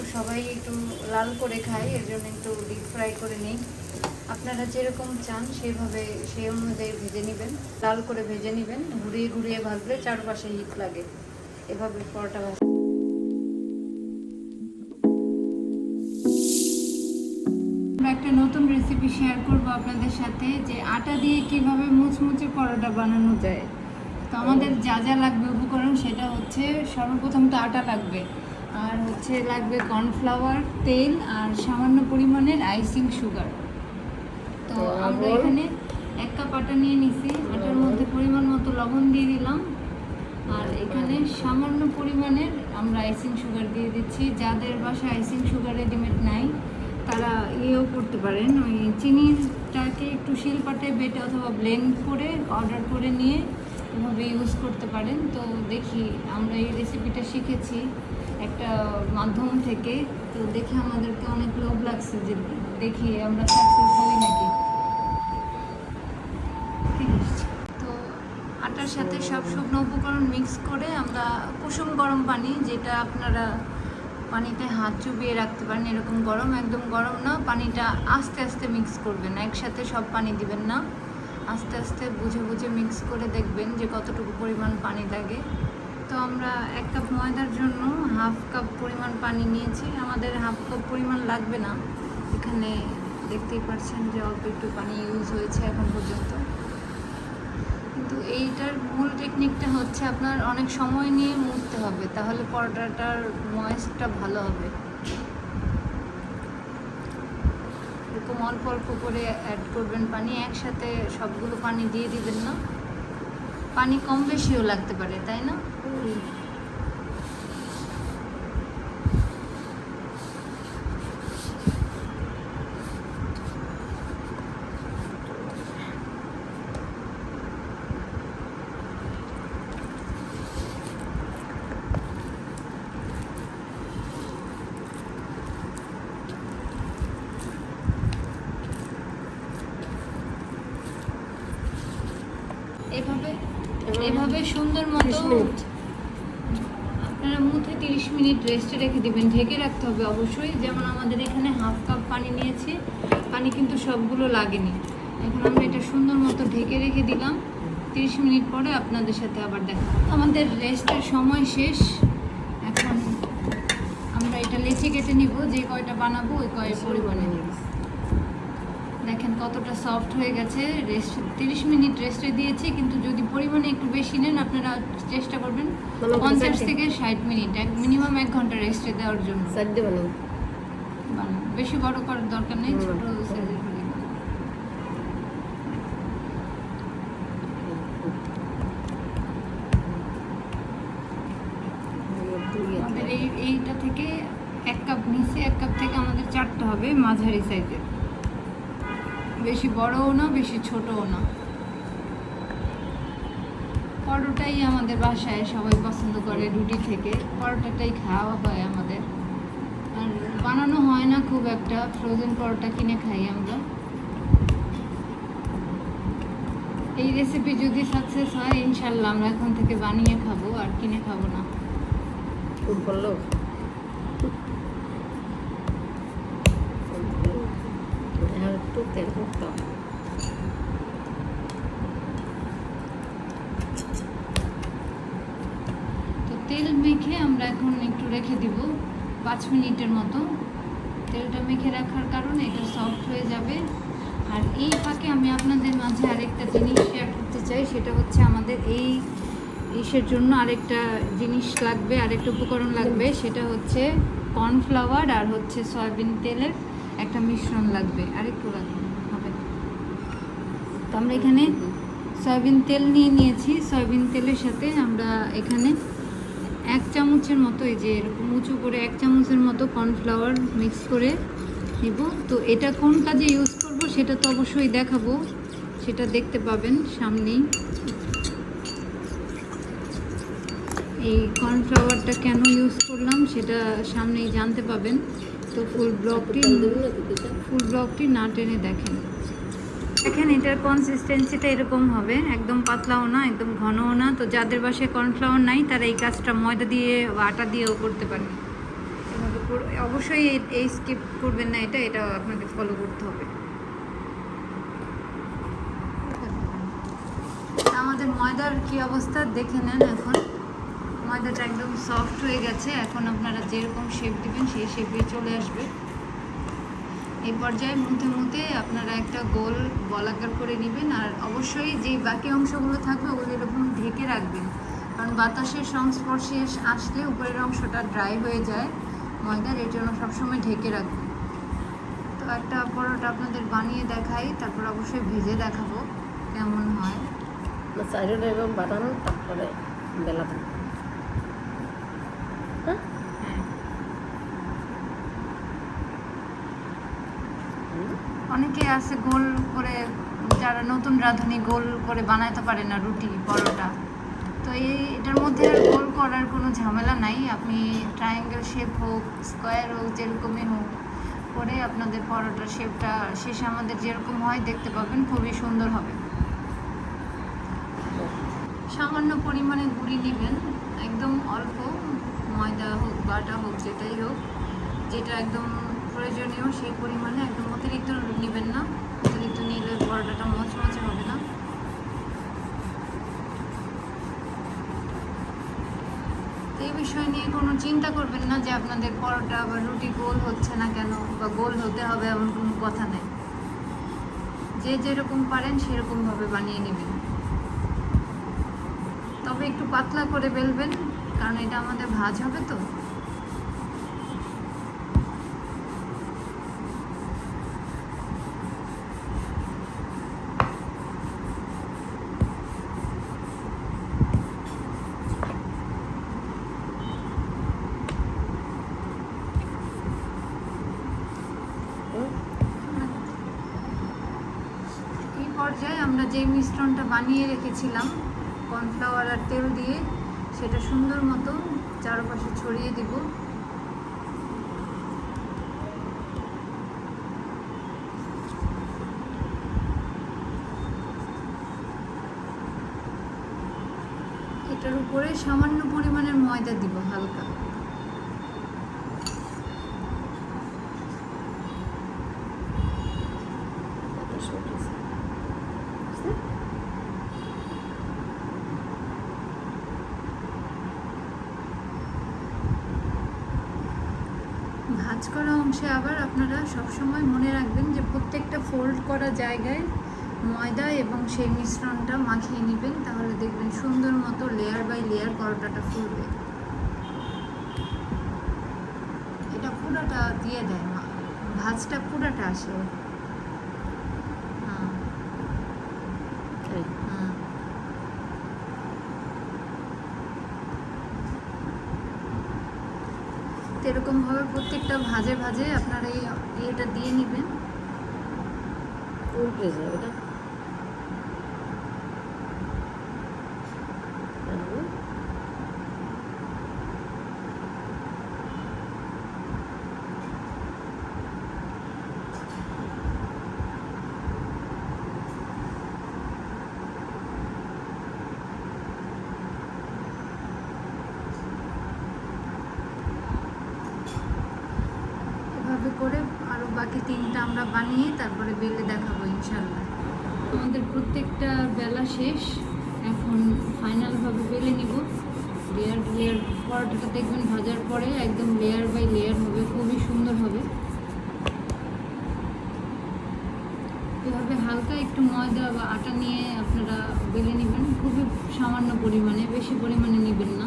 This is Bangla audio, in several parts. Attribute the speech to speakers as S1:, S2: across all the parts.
S1: একটু সবাই একটু লাল করে খায় এর জন্য একটু ডিপ ফ্রাই করে নিই। আপনারা যেরকম চান সেভাবে, সেই অনুযায়ী ভেজে নেবেন। লাল করে ভেজে নেবেন, ঘুরিয়ে ঘুরিয়ে ভাজলে চারপাশে হিট লাগে। এভাবে পরোটা ভাজ। একটা নতুন রেসিপি শেয়ার করব আপনাদের সাথে, যে আটা দিয়ে কীভাবে মুচমুচে পরোটা বানানো যায়। তো আমাদের যা যা লাগবে উপকরণ, সেটা হচ্ছে সর্বপ্রথম তো আটা লাগবে। আর হচ্ছে লাগবে কর্নফ্লাওয়ার তেল আর সামান্য পরিমাণের আইসিং সুগার। তো আমরা এখানে এক কাপ আটা নিয়ে নিছি। আটার মধ্যে পরিমাণ মতো লবণ দিয়ে দিলাম। আর এখানে সামান্য পরিমাণের আমরা আইসিং সুগার দিয়ে দিচ্ছি। যাদের বাসায় আইসিং সুগার রেডিমেড নাই তারা ইয়েও করতে পারেন। ওই চিনিটাকে একটু শিলপাটে বেটে অথবা ব্লেন্ড করে অর্ডার করে নিয়ে এভাবে ইউজ করতে পারেন। তো দেখি আমরা এই রেসিপিটা শিখেছি। একটা মাধ্যম থেকে তো দেখে আমাদেরকে অনেক লোভ লাগছে যে দেখি আমরা সাকসেস হই নাকি। তো আটার সাথে সব শুকনো উপকরণ মিক্স করে আমরা কুসুম গরম পানি যেটা আপনারা পানিতে হাত চুবিয়ে রাখতে পারেন, এরকম গরম, একদম গরম না, পানিটা আস্তে আস্তে মিক্স করবেন, একসাথে সব পানি দিবেন না। আস্তে আস্তে বুঝে বুঝে মিক্স করে দেখবেন যে কতটুকু পরিমাণ পানি লাগে। তো আমরা এক কাপ ময়দার জন্য হাফ কাপ পরিমাণ পানি নিয়েছি। আমাদের হাফ কাপ পরিমাণ লাগবে না। এখানে দেখতেই পাচ্ছেন যে অল্প একটু পানি ইউজ হয়েছে এখন পর্যন্ত। কিন্তু এইটার মূল টেকনিকটা হচ্ছে আপনার অনেক সময় নিয়ে মুড়তে হবে, তাহলে পরোটাটার ময়েসটা ভালো হবে। এরকম অল্প অল্প করে অ্যাড করবেন পানি, একসাথে সবগুলো পানি দিয়ে দিবেন না। পানি কম বেশিও লাগতে পারে, তাই না? এভাবে এভাবে সুন্দর মতো মুখে তিরিশ মিনিট রেস্টে রেখে দেবেন। ঢেকে রাখতে হবে অবশ্যই। যেমন আমাদের এখানে হাফ কাপ পানি নিয়েছি, পানি কিন্তু সবগুলো লাগেনি। এখন আমরা এটা সুন্দর মতো ঢেকে রেখে দিলাম। তিরিশ মিনিট পরে আপনাদের সাথে আবার দেখা আমাদের রেস্টের সময় শেষ। এখন আমরা এটা লেচি কেটে নিব। যে কয়টা বানাবো, ওই কয় পরিমাণে। দেখেন কতটা সফট হয়ে গেছে। রেস্ট তিরিশ মিনিট রেস্টে দিয়েছি কিন্তু যদি পরিমাণে একটু বেশি নেন আপনারা চেষ্টা করবেন পঞ্চাশ থেকে ষাট মিনিট এক মিনিমাম এক ঘণ্টা রেস্টে দেওয়ার জন্য। বেশি বড় করার দরকার নেই। ছোট সাইজের আমাদের এই এইটা থেকে এক কাপ নিচে এক কাপ থেকে আমাদের চারটা হবে মাঝারি সাইজের বেশি বড়ও না, বেশি ছোটও না। পরোটাই আমাদের বাসায় সবাই পছন্দ করে রুটি থেকে। পরোটাটাই খাওয়া হয় আমাদের। আর বানানো হয় না খুব একটা ফ্রোজেন পরোটা কিনে খাই আমরা। এই রেসিপি যদি সাকসেস হয়, ইনশাল্লাহ আমরা এখন থেকে বানিয়ে খাব, আর কিনে খাব না।
S2: আর একটু তেল
S1: তো তেল মেখে আমরা এখন একটু রেখে দিব, পাঁচ মিনিটের মতো। তেলটা মেখে রাখার কারণে এটা সফট হয়ে যাবে। আর এই ফাঁকে আমি আপনাদের মাঝে আরেকটা জিনিস শেয়ার করতে চাই, সেটা হচ্ছে আমাদের এই ইসের জন্য আরেকটা জিনিস লাগবে, আরেকটা উপকরণ লাগবে। সেটা হচ্ছে কর্নফ্লাওয়ার আর হচ্ছে সয়াবিন তেলের একটা মিশ্রণ লাগবে আরেকটু লাগবে হবে তো আমরা এখানে সয়াবিন তেল নিয়ে নিয়েছি। সয়াবিন তেলের সাথে আমরা এখানে এক চামচের মতো এই যে এরকম উঁচু করে এক চামচের মতো কর্নফ্লাওয়ার মিক্স করে নিব। তো এটা কোন কাজে ইউজ করব সেটা তো অবশ্যই দেখাবো। সেটা দেখতে পাবেন সামনেই। এই কর্নফ্লাওয়ারটা কেন ইউজ করলাম সেটা সামনেই জানতে পাবেন। তো ফুল ব্লগটি ফুল ব্লগটি না টেনে দেখেন। দেখেন এটার কনসিস্টেন্সিটা এরকম হবে। একদম পাতলাও না একদম ঘনও না। তো যাদের বাসায় কর্নফ্লাওয়ার নাই তারা এই কাজটা ময়দা দিয়ে বা আটা দিয়েও করতে পারে অবশ্যই এই- এই স্কিপ করবেন না এটা এটা আপনাকে ফলো করতে হবে। আমাদের ময়দার কি অবস্থা? দেখে নেন এখন। ময়দাটা একদম সফট হয়ে গেছে। এখন আপনারা যেরকম শেপ দিবেন, সেই শেপে চলে আসবে। এই পর্যায়ে মুতে মুতে আপনারা একটা গোল বলাকার করে নেবেন। আর অবশ্যই যে বাকি অংশগুলো থাকবে, ওগুলো এরকম ঢেকে রাখবেন। কারণ বাতাসের সংস্পর্শে আসলে উপরের অংশটা ড্রাই হয়ে যায়। ময়দার এর জন্য সবসময় ঢেকে রাখবেন। তো একটা পরোটা আপনাদের বানিয়ে দেখাই, তারপর অবশ্যই ভেজে দেখাবো কেমন হয়।
S2: এরকম বাটানো, তারপরে বেলাতে হ্যাঁ
S1: অনেকে আছে গোল করে, যারা নতুন রাঁধুনি গোল করে বানাইতে পারে না রুটি, পরোটা। তো এই, এটার মধ্যে আর গোল করার কোনো ঝামেলা নাই। আপনি ট্রায়াঙ্গেল শেপ হোক স্কোয়ার হোক, যেরকমই হোক, করে আপনাদের পরোটার শেপটা শেষে আমাদের যেরকম হয়, দেখতে পাবেন, খুবই সুন্দর হবে। সামান্য পরিমাণে গুঁড়ি নেবেন একদম অল্প। ময়দা হোক, বাটা হোক, যেটাই হোক, যেটা একদম প্রয়োজনীয়, সেই পরিমাণে একদম অতিরিক্ত নেবেন না। অতিরিক্ত নিলে পরোটাটা মচমচে হবে না। এই বিষয় নিয়ে কোনো চিন্তা করবেন না যে আপনাদের পরোটা বা রুটি গোল হচ্ছে না কেন, বা গোল হতে হবে এমন কোনো কথা নেই। যে যেরকম পারেন সেরকমভাবে বানিয়ে নেবেন। তবে একটু পাতলা করে বেলবেন কারণ এটা আমাদের ভাজ হবে তো। পর্যায়ে আমরা যে মিশ্রণটা বানিয়ে রেখেছিলাম কর্নফ্লাওয়ার আর তেল দিয়ে সেটা সুন্দর মতো চারপাশে ছড়িয়ে দিব। এটার উপরে সামান্য পরিমাণের ময়দা দিব হালকা। ভাঁজ করা অংশে আবার আপনারা সবসময় মনে রাখবেন যে প্রত্যেকটা ফোল্ড করা জায়গায় ময়দা এবং সেই মিশ্রণটা মাখিয়ে নেবেন, তাহলে দেখবেন সুন্দর মতো লেয়ার বাই লেয়ার পরোটাটা ফুলবে। এটা পুরোটা দিয়ে দেয় মা, ভাঁজটা পুরোটা আসে হ্যাঁ
S2: এই,
S1: হুম। তো এরকমভাবে প্রত্যেকটা ভাজে ভাজে আপনারা এই ইয়েটা দিয়ে নেবেন।
S2: উল্টে যায় ওটা হুম।
S1: এভাবে করে আরও বাকি তিনটা আমরা বানিয়ে তারপরে বেলে দেখাবো ইনশাল্লাহ আমাদের প্রত্যেকটা বেলা শেষ, এখন ফাইনালভাবে বেলে নিব। লেয়ার লেয়ার পরোটাটা দেখবেন ভাজার পরে একদম লেয়ার বাই লেয়ার হবে, খুবই সুন্দর হবে। এভাবে হালকা একটু ময়দা বা আটা নিয়ে আপনারা বেলে নেবেন, খুবই সামান্য পরিমাণে, বেশি পরিমাণে নেবেন না।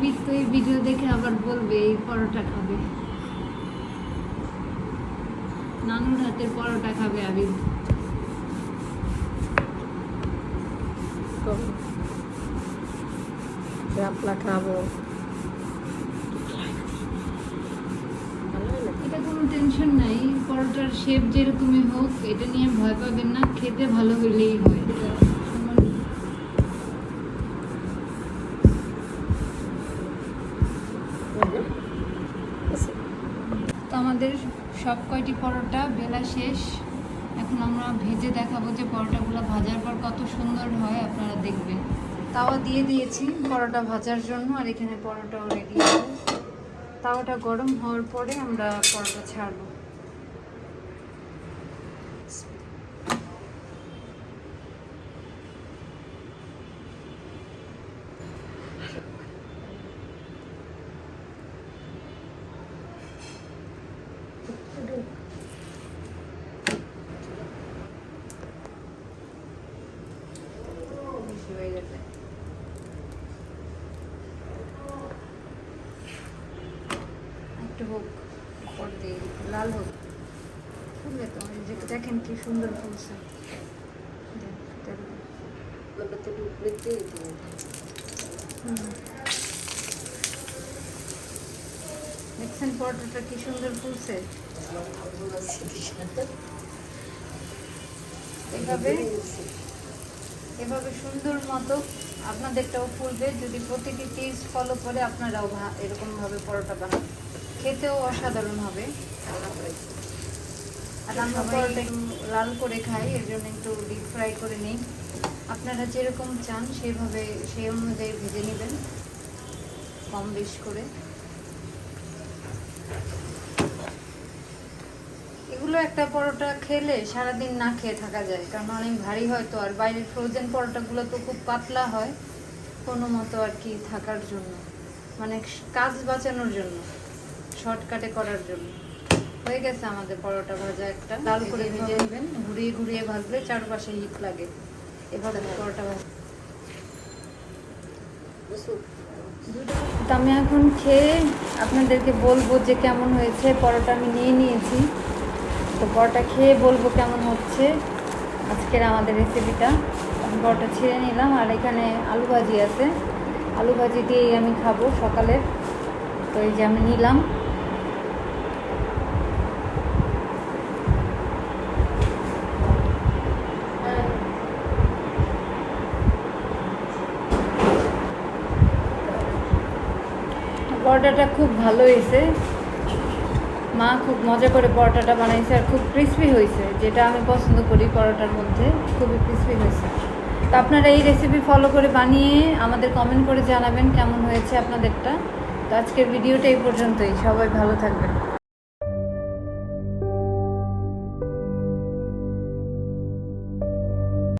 S1: আবির তো এই ভিডিও দেখে আবার বলবে এই পরোটা খাবে। নানুর হাতের পরোটা খাবে আবির।
S2: তো শাপলা খাব?
S1: এটা কোনো টেনশন নাই পরোটার শেপ যেরকমই হোক এটা নিয়ে ভয় পাবেন না খেতে ভালো হলেই হয় সামান্য- আমাদের সব কয়টি পরোটা, বেলা শেষ। এখন আমরা ভেজে দেখাবো যে পরোটাগুলো ভাজার পর কত সুন্দর হয়, আপনারা দেখবেন। তাওয়া দিয়ে দিয়েছি পরোটা ভাজার জন্য, আর এখানে পরোটাও রেডি তাওয়াটা গরম হওয়ার পরে আমরা পরোটা ছাড়বো বেশি হয়ে গেছে একটু হোক উপর দিয়ে লাল হোক ফুলবে তো এই যে দেখেন কি সুন্দর ফুলছে। দেখছেন পরোটাটা কি সুন্দর ফুলছে। এভাবে? এভাবে সুন্দর মতো আপনাদেরটাও ফুলবে। যদি প্রতিটি টেস্ট ফলো করে আপনারাও এরকমভাবে পরোটা বানান। খেতেও অসাধারণ হবে। আর আমরা পরোটা একটু লাল করে খাই এর জন্য একটু ডিপ ফ্রাই করে নিই। আপনারা যেরকম চান সেভাবে সেই অনুযায়ী ভেজে নেবেন কম বেশ করে। এগুলো একটা পরোটা খেলে সারাদিন না খেয়ে থাকা যায় কারণ অনেক ভারী হয় তো আর বাইরের ফ্রোজেন পরোটাগুলো তো খুব পাতলা হয় কোনো মতো আর কি থাকার জন্য মানে কাজ বাঁচানোর জন্য শর্টকাটে করার জন্য। হয়ে গেছে আমাদের পরোটা ভাজা একটা। লাল করে ভেজে নেবেন ঘুরিয়ে ঘুরিয়ে ভাজলে চারপাশে হিট লাগে। এভাবে পরোটা ভাজা? আমি এখন খেয়ে আপনাদেরকে বলব যে কেমন হয়েছে। পরোটা আমি নিয়ে নিয়েছি। তো পরোটা খেয়ে বলব কেমন হচ্ছে আজকের আমাদের রেসিপিটা আমি পরোটা ছেড়ে নিলাম আর এখানে আলু ভাজি আছে। আলু ভাজি দিয়েই আমি খাব সকালের। তো এই যে আমি নিলাম। পরোটাটা খুব ভালো হয়েছে। মা খুব মজা করে পরোটাটা বানাইছে আর খুব ক্রিসপি হয়েছে, যেটা আমি পছন্দ করি পরোটার মধ্যে, খুবই ক্রিসপি হয়েছে। তো আপনারা এই রেসিপি ফলো করে বানিয়ে আমাদের কমেন্ট করে জানাবেন কেমন হয়েছে আপনাদেরটা। তো আজকের ভিডিওটা এই পর্যন্তই, সবাই ভালো থাকবেন।